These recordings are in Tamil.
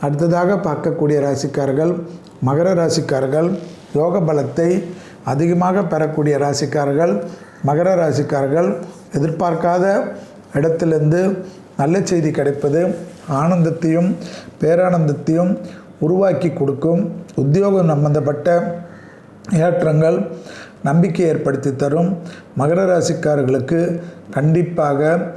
அடுத்ததாக பார்க்கக்கூடிய ராசிக்காரர்கள் மகர ராசிக்காரர்கள் யோக பலத்தை அதிகமாக பெறக்கூடிய ராசிக்காரர்கள் மகர ராசிக்காரர்கள் எதிர்பார்க்காத இடத்திலிருந்து நல்ல செய்தி கிடைப்பது ஆனந்தத்தையும் பேரானந்தத்தையும் உருவாக்கி கொடுக்கும். உத்தியோகம் சம்பந்தப்பட்ட ஏற்றங்கள் நம்பிக்கை ஏற்படுத்தி தரும். மகர ராசிக்காரர்களுக்கு கண்டிப்பாக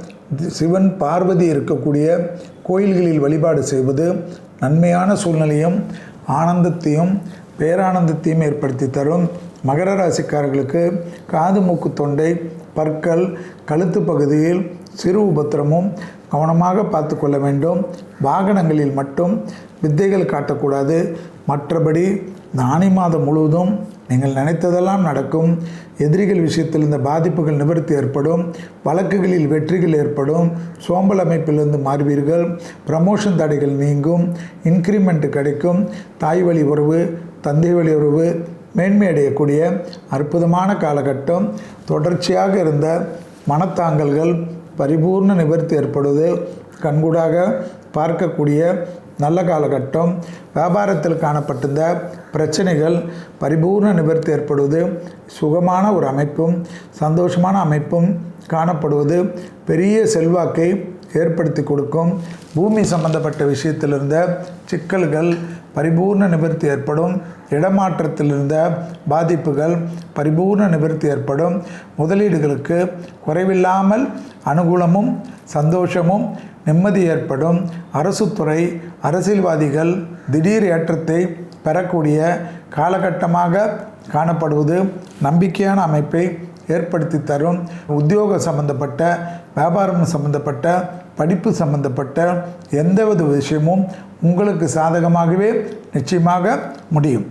சிவன் பார்வதி இருக்கக்கூடிய கோயில்களில் வழிபாடு செய்வது நன்மையான சூழ்நிலையும் ஆனந்தத்தையும் பேரானந்தத்தையும் ஏற்படுத்தி தரும். மகர ராசிக்காரர்களுக்கு காது மூக்கு தொண்டை பற்கள் கழுத்து பகுதியில் சிறு உபத்திரமும் கவனமாக பார்த்து கொள்ள வேண்டும். வாகனங்களில் மட்டும் வித்தைகள் காட்டக்கூடாது. மற்றபடி இந்த மாதம் முழுவதும் நீங்கள் நினைத்ததெல்லாம் நடக்கும். எதிரிகள் விஷயத்தில் இந்த பாதிப்புகள் நிவர்த்தி ஏற்படும். வழக்குகளில் வெற்றிகள் ஏற்படும். சோம்பல் அமைப்பிலிருந்து மாறுவீர்கள். ப்ரமோஷன் தடைகள் நீங்கும். இன்க்ரிமெண்ட் கிடைக்கும். தாய் வழி உறவு தந்தை வழி உறவு மேன்மை அடையக்கூடிய அற்புதமான காலகட்டம். தொடர்ச்சியாக இருந்த மனத்தாங்கல்கள் பரிபூர்ண நிவர்த்தி ஏற்படுவது. கண்கூடாக பார்க்கக்கூடிய நல்ல காலகட்டம் வியாபாரத்தில் காணப்பட்டிருந்த பிரச்சனைகள் பரிபூர்ண நிவர்த்தி ஏற்படுவது சுகமான ஒரு அமைப்பும் சந்தோஷமான அமைப்பும் காணப்படுவது பெரிய செல்வாக்கை ஏற்படுத்தி கொடுக்கும். பூமி சம்பந்தப்பட்ட விஷயத்தில் இருந்த சிக்கல்கள் பரிபூர்ண நிவர்த்தி ஏற்படும். இடமாற்றத்தில் இருந்த பாதிப்புகள் பரிபூர்ண நிவர்த்தி ஏற்படும். முதலீடுகளுக்கு குறைவில்லாமல் அனுகூலமும் சந்தோஷமும் நிம்மதி ஏற்படும். அரசு துறை அரசியல்வாதிகள் திடீர் ஏற்றத்தை பெறக்கூடிய காலகட்டமாக காணப்படுவது நம்பிக்கையான அமைப்பை ஏற்படுத்தி தரும். உத்தியோக சம்பந்தப்பட்ட வியாபாரம் சம்பந்தப்பட்ட படிப்பு சம்பந்தப்பட்ட எந்தவித விஷயமும் உங்களுக்கு சாதகமாகவே நிச்சயமாக முடியும்.